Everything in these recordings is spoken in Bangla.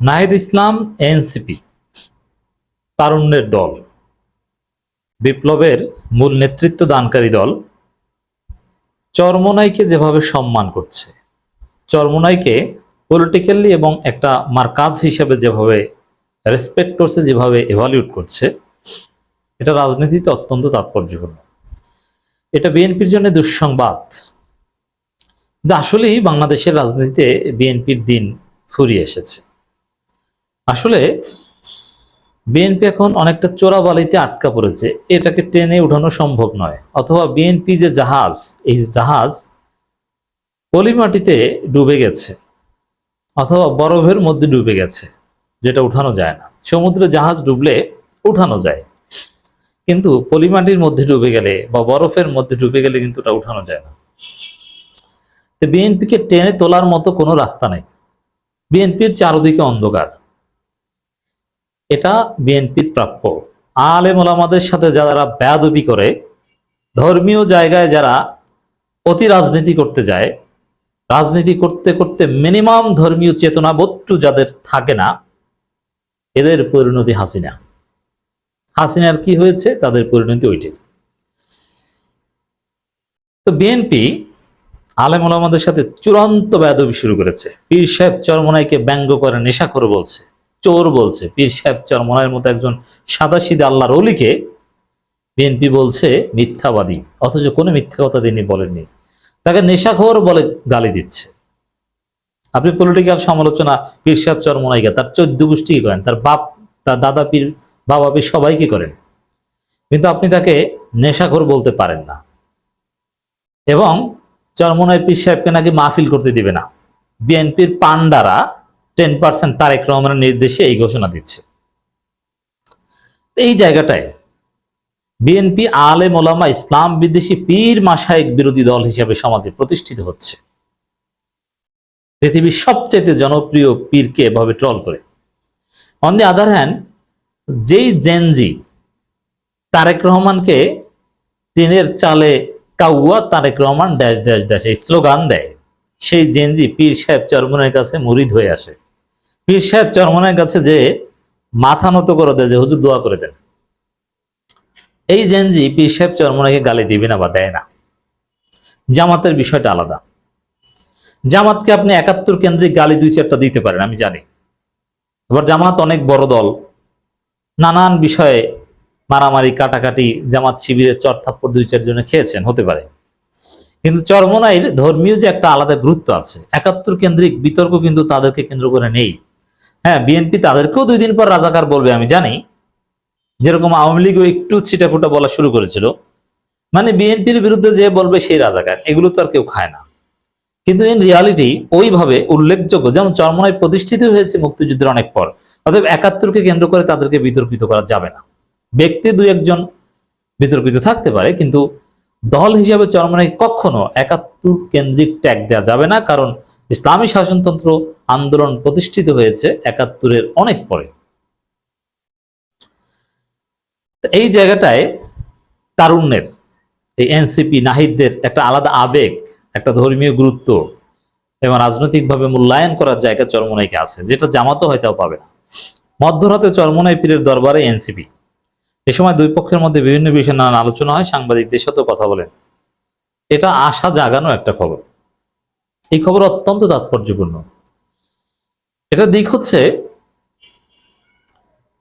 নাহিদ ইসলাম, এনসিপি, তারুণ্যের দল, বিপ্লবের মূল নেতৃত্ব দানকারী দল। চরমনাইকে যেভাবে সম্মান করছে, চরমনাইকে পলিটিক্যালি এবং একটা মার্কাজ হিসাবে যেভাবে রেসপেক্ট করছে, যেভাবে এভালিউট করছে, এটা রাজনীতিতে অত্যন্ত তাৎপর্যপূর্ণ। এটা বিএনপির জন্য দুঃসংবাদ। যে আসলেই বাংলাদেশের রাজনীতিতে বিএনপির দিন ফুরিয়ে এসেছে। আসলে বিএনপি এখন অনেকটা চোরাবালিতে আটকা পড়েছে। এটাকে টেনে উঠানো সম্ভব নয়। অথবা বিএনপি যে জাহাজ, এই জাহাজ পলিমাটিতে ডুবে গেছে। অথবা বরফের মধ্যে ডুবে গেছে, যেটা উঠানো যায় না। সমুদ্রে জাহাজ ডুবলে উঠানো যায়। কিন্তু পলিমাটির মধ্যে ডুবে গেলে বা বরফের মধ্যে ডুবে গেলে কিন্তু ওটা উঠানো যায় না। তো বিএনপিকে টেনে তোলার মতো কোনো রাস্তা নেই। বিএনপির চারদিকে অন্ধকার। এটা বিএনপির প্রাপ্য। আলেম ওলামাদের সাথে যারা বেয়াদবি করে, ধর্মীয় জায়গায় যারা অতি রাজনীতি করতে যায়, রাজনীতি করতে করতে মিনিমাম ধর্মীয় চেতনা চেতনাবোধটু যাদের থাকে না, এদের পরিণতি হাসিনা। হাসিনার কি হয়েছে? তাদের পরিণতি ওইটাই তো বিএনপি আলেম ওলামাদের সাথে চূড়ান্ত বেয়াদবি শুরু করেছে। পীর সাহেব চরমনাইকে ব্যঙ্গ করে নেশা করে বলছে। চোর বলছে। পীর সাহেব চরমনাইয়ের মতো একজন সাদাসিদা আল্লাহর অলিকে বিএনপি বলছে মিথ্যাবাদী, অথচ কোনো মিথ্যা কথা তিনি বলেননি। তাকে নেশাখোর বলে গালি দিচ্ছে। আপনি পলিটিক্যাল সমালোচনা, পীর সাহেব চরমনাইকে তার চোদ্দ গোষ্ঠী করেন, তার বাপ, তার দাদা পীর, বাবা পীর সবাইকে করেন? কিন্তু আপনি তাকে নেশাখোর বলতে পারেন না। এবং চরমনাই পীর সাহেবকে নাকি মাহফিল করতে দিবে না। বিএনপির পান্ডারা টেন পার্সেন্ট তারেক রহমানের নির্দেশে এই ঘোষণা দিচ্ছে। এই জায়গাটায় বিএনপি আলে মোলামা ইসলাম বিদ্বেষী পীর মাসায়েক বিরোধী দল হিসেবে সমাজে প্রতিষ্ঠিত হচ্ছে। পৃথিবীর সবচেয়ে জনপ্রিয় পীরকে এভাবে ট্রল করে। অন দি আদার হ্যান্ড যেই জেনজি তারেক রহমানকে টিনের চালে কাউয়া Tarique Rahman dash dash dash এই স্লোগান দেয়, সেই জেনজি পীর সাহেব চরমনের কাছে মুরিদ হয়ে আসে। পীর সাহেব চরমনের কাছে যে মাথা নত করে দেয় যে, হুজুর, দোয়া করে দেন। এই জেনজি পীর সাহেব চরমনাকে গালি দিবে না বা দেয় না। জামাতের বিষয়টা আলাদা। জামাতকে আপনি একাত্তর কেন্দ্রিক গালি দুই চারটা দিতে পারেন, আমি জানি। এবার জামাত অনেক বড় দল। নানান বিষয়ে মারামারি, কাটাকাটি, জামাত শিবিরের চরথাপ্পড় দুই চারজনে খেয়েছেন, হতে পারে। কিন্তু চরমনাইয়ের ধর্মীয় যে একটা আলাদা গুরুত্ব আছে, একাত্তর কেন্দ্রিক বিতর্ক কিন্তু তাদেরকে কেন্দ্র করে নেই। হ্যাঁ বিএনপি তাদেরকেও দুই দিন পর রাজাকার বলবে, আমি জানি। যেরকম আওয়ামী লীগও একটু ছিটাফুটা বলা শুরু করেছিল। মানে বিএনপির বিরুদ্ধে যে বলবে সেই রাজাকার, এগুলো তো আর কেউ খায় না। কিন্তু ইন রিয়ালিটি ওইভাবে উল্লেখযোগ্য, যেমন চরমনায় প্রতিষ্ঠিত হয়েছে মুক্তিযুদ্ধের অনেক পর, অতএব একাত্তরকে কেন্দ্র করে তাদেরকে বিতর্কিত করা যাবে না। ব্যক্তি দুই একজন বিতর্কিত থাকতে পারে, কিন্তু দল হিসাবে চরমনায় কখনো একাত্তর কেন্দ্রিক ট্যাগ দেওয়া যাবে না, কারণ ইসলামী শাসনতন্ত্র আন্দোলন প্রতিষ্ঠিত হয়েছে একাত্তরের অনেক পরে। এই জায়গাটায় তারুণ্যের, এই এনসিপি নাহিদদের একটা আলাদা আবেগ, একটা ধর্মীয় গুরুত্ব এবং রাজনৈতিকভাবে মূল্যায়ন করার জায়গা চরমনাইকে আছে। যেটা জামাতও হয়তো পাবে না। মধ্যরাতে চরমনাই পীরের দরবারে এনসিপি। এ সময় দুই পক্ষের মধ্যে বিভিন্ন বিষয়ে নানান আলোচনা হয়, সাংবাদিকদের সাথেও কথা বলেন। এটা আশা জাগানো একটা খবর। এই খবর অত্যন্ত তাৎপর্যপূর্ণ। এটা দিক হচ্ছে,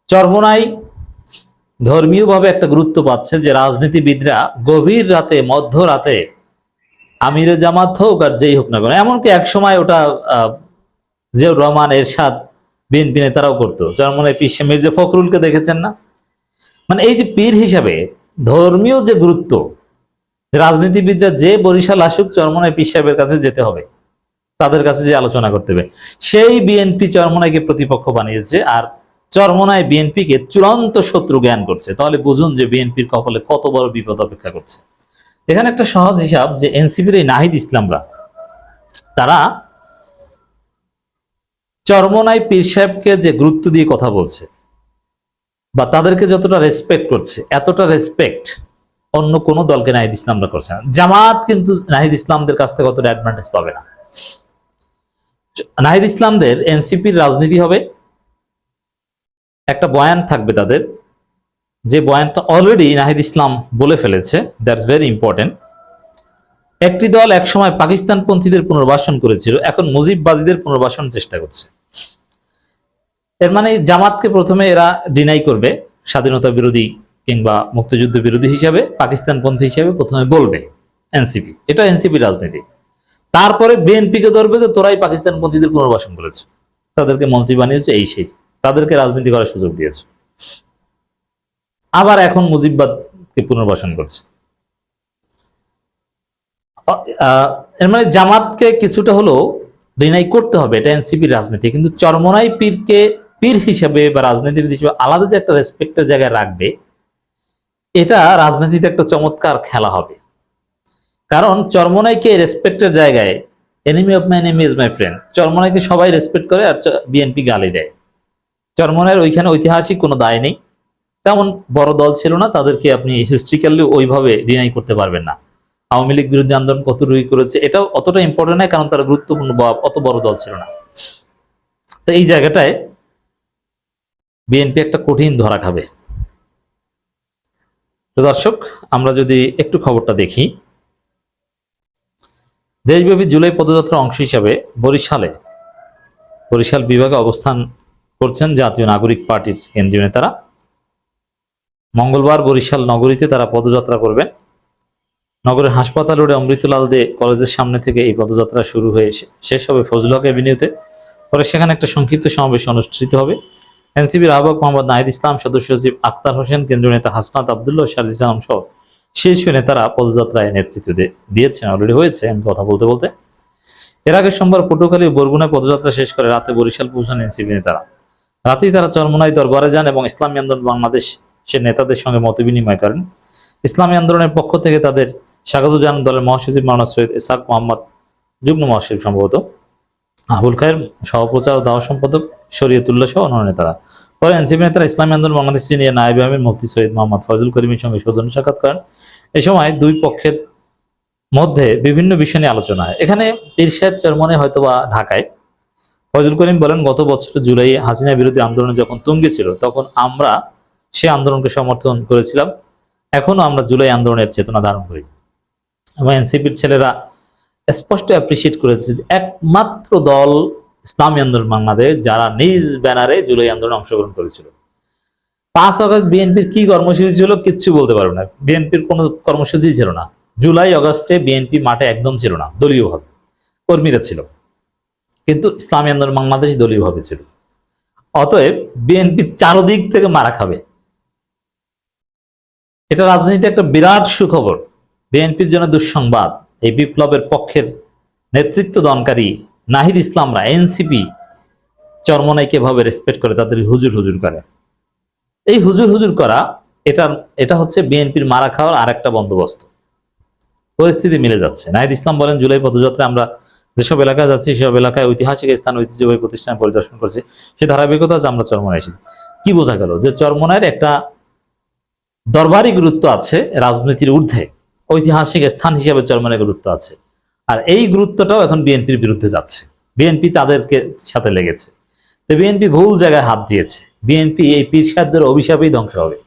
চরমনাই ধর্মীয়ভাবে একটা গুরুত্ব পাচ্ছে যে রাজনীতিবিদরা গভীর রাতে মধ্যরাতে আমিরে জামাত হোক আর যেই হোক না কেন, এমনকি এক সময় ওটা জিয়াউর রহমান, এরশাদ, বিএনপি নেতারাও করতো। চরমনাই পিসে মির্জা ফখরুলকে দেখেছেন না? মানে এই যে পীর হিসাবে ধর্মীয় যে গুরুত্ব, রাজনীতিবিদরা যে বরিশাল আসুক চরমনায় পীর সাহেবের কাছে যেতে হবে। তাদের কাছে যে আলোচনা করতে হবে। সেই বিএনপি চরমনাইকে প্রতিপক্ষ বানিয়েছে আর চরমনায় বিএনপিকে চূড়ান্ত শত্রু জ্ঞান করছে। তাহলে বুঝুন যে বিএনপির কপালে কত বড় বিপদ অপেক্ষা করছে। এখানে একটা সহজ হিসাব যে এনসিপির এই নাহিদ ইসলামরা, তারা চরমনাই পীর সাহেবকে যে গুরুত্ব দিয়ে কথা বলছে বা তাদেরকে যতটা রেসপেক্ট করছে, এতটা রেসপেক্ট অন্য কোনো দলকে নাহিদ ইসলামরা করছে না। জামাত কিন্তু নাহিদ ইসলামদের কাছ থেকে অতটা অ্যাডভান্টেজ পাবে না। নাহিদ ইসলামদের এনসিপির রাজনীতি হবে। একটা বয়ান থাকবে তাদের। যে বয়ানটা অলরেডি নাহিদ ইসলাম বলে ফেলেছে দ্যাটস ভেরি ইম্পর্টেন্ট একটি দল একসময় পাকিস্তানপন্থীদের পুনর্বাসন করেছিল, এখন মুজিববাদীদের পুনর্বাসন চেষ্টা করছে। এর মানে জামাতকে প্রথমে এরা ডিনাই করবে, স্বাধীনতা বিরোধী কিংবা মুক্তিযুদ্ধ বিরোধী হিসাবে, পাকিস্তানপন্থী হিসাবে প্রথমে বলবে এনসিপি। এটা এনসিপি রাজনীতি। তারপরে বিএনপিকে ধরবে যে তোরাই পাকিস্তানপন্থীদের পুনর্বাসন করেছে। তাদেরকে মন্ত্রী বানিয়েছে, এই সেই। তাদেরকে রাজনীতি করার সুযোগ দিয়েছে। আবার এখন মুজিববাদকে পুনর্বাসন করছে। এর মানে জামাতকে কিছুটা হলো ডিনাই করতে হবে, এটা এনসিপি রাজনীতি। কিন্তু চরমনাই পীরকে, পীর হিসাবে বা রাজনীতিবিদ হিসেবে আলাদা যে একটা রেসপেক্টের জায়গায় রাখবে, এটা রাজনীতিতে একটা চমৎকার খেলা হবে। কারণ চরমনাইকে রেসপেক্টের জায়গায় enemy of my enemy is my friend চরমনাইকে সবাই রেসপেক্ট করে আর বিএনপি গালি দেয়। চরমনাইয়ের ওইখানে ঐতিহাসিক কোনো দায় নেই। তেমন বড় দল ছিল না, তাদেরকে আপনি হিস্ট্রিক্যালি ওইভাবে ডিনাই করতে পারবেন না। আওয়ামী লীগ বিরোধী আন্দোলন কত রুই করেছে, এটাও অতটা ইম্পর্টেন্ট নয়, কারণ তারা গুরুত্বপূর্ণ বা অত বড় দল ছিল না। তো এই জায়গাটায় বিএনপি একটা কঠিন ধরা খাবে। তো দর্শক, আমরা যদি একটু খবরটা দেখি। দেশব্যাপী জুলাই পদযাত্রার অংশ হিসাবে বরিশালে, বরিশাল বিভাগে অবস্থান করছেন জাতীয় নাগরিক পার্টির কেন্দ্রীয় নেতারা। মঙ্গলবার বরিশাল নগরীতে তারা পদযাত্রা করবেন। নগরের হাসপাতাল রোডে অমৃতলাল দে কলেজের সামনে থেকে এই পদযাত্রা শুরু হয়ে শেষ হবে ফজল হক এভিনিউতে। পরে সেখানে একটা সংক্ষিপ্ত সমাবেশ অনুষ্ঠিত হবে। এনসিবির আহ্বায়ক মোহাম্মদ নাহিদ ইসলাম, সদস্য সচিব আক্তার হোসেন, কেন্দ্রীয় নেতা হাসনাত আবদুল্লাহ শারজি সালাম সহ শীর্ষ নেতারা পদযাত্রায় নেতৃত্ব দিয়েছেন অলরেডি হয়েছে আমি কথা বলতে বলতে। এর আগে সোমবার পটুয়াখালী বরগুনায় পদযাত্রা শেষ করে রাতে বরিশাল পৌঁছান এনসিবি নেতারা। রাতেই তারা চরমনাই দরবারে যান এবং ইসলামী আন্দোলন বাংলাদেশ সে নেতাদের সঙ্গে মত বিনিময় করেন। ইসলামী আন্দোলনের পক্ষ থেকে তাদের স্বাগত জানান দলের মহাসচিব মাওলানা সৈয়দ ইসাক মোহাম্মদ যুগ্ম মহাসচিব সম্ভবত। আবুল খায়ের সহপ্রচার ও দাওয়া সম্পাদক শরীয়তুল্লাহ সহ অন্যান্য নেতারা। পরে এনসিপি নেতারা ইসলামী আন্দোলন, বাংলাদেশ নিয়ে নায়েব আমির, মুফতি সৈয়দ মোহাম্মদ ফজল করিমের সঙ্গে সৌজন্য সাক্ষাৎ করেন। এই সময় দুই পক্ষের মধ্যে বিভিন্ন বিষয় নিয়ে আলোচনা হয়। এখানে পীর সাহেব হয়তোবা ঢাকায়। ফজল করিম বলেন, গত বছর জুলাই হাসিনা বিরোধী আন্দোলন যখন তুঙ্গে ছিল, তখন আমরা সে আন্দোলনকে সমর্থন করেছিলাম। এখনও আমরা জুলাই আন্দোলনের চেতনা ধারণ করি। এবং এনসিপির ছেলেরা স্পষ্ট অ্যাপ্রিসিয়েট করেছে যে একমাত্র দল ইসলামী আন্দোলন বাংলাদেশ যারা নিজ ব্যানারে জুলাই আন্দোলনে অংশগ্রহণ করেছিল। পাঁচ আগস্ট বিএনপির কি কর্মসূচি ছিল কিচ্ছু বলতে পারব না। বিএনপির কোনো কর্মসূচি ছিল না। জুলাই আগস্টে বিএনপি মাঠে একদম ছিল না, দলীয়ভাবে। কর্মীরা ছিল। কিন্তু ইসলামী আন্দোলন বাংলাদেশ দলীয়ভাবে ছিল। অতএব বিএনপি চারদিক থেকে মারা খাবে। এটা রাজনীতিতে একটা বিরাট সুখবর। বিএনপির জন্য দুঃসংবাদ। এই বিপ্লবের পক্ষের নেতৃত্ব দানকারী নাহিদ ইসলামরা, এনসিপি চরমনাইকে ভাবে রেসপেক্ট করে তাদের হুজুর হুজুর করে। এই হুজুর হুজুর করা, এটা এটা হচ্ছে বিএনপির মারা খাওয়ার আরেকটা বন্দোবস্ত। পরিস্থিতি মিলে যাচ্ছে। নাহিদ ইসলাম বলেন, জুলাই পদযাত্রায় আমরা যেসব এলাকায় যাচ্ছি, সেসব এলাকায় ঐতিহাসিক স্থান, ঐতিহ্যবাহী প্রতিষ্ঠান পরিদর্শন করছি। সে ধারাবাহিকতা আমরা চরমনায় এসেছি। কি বোঝা গেল? যে চরমনায়ের একটা দরবারি গুরুত্ব আছে রাজনীতির ঊর্ধ্বে। ঐতিহাসিক স্থান হিসেবে চরমনায় গুরুত্ব আছে। আর এই গুরুত্বটাও এখন বিএনপির বিরুদ্ধে যাচ্ছে। বিএনপি তাদেরকে সাথে লেগেছে। তো বিএনপি ভুল জায়গায় হাত দিয়েছে। বিএনপি এই পীর সাহেবদের অভিশাপেই ধ্বংস হবে।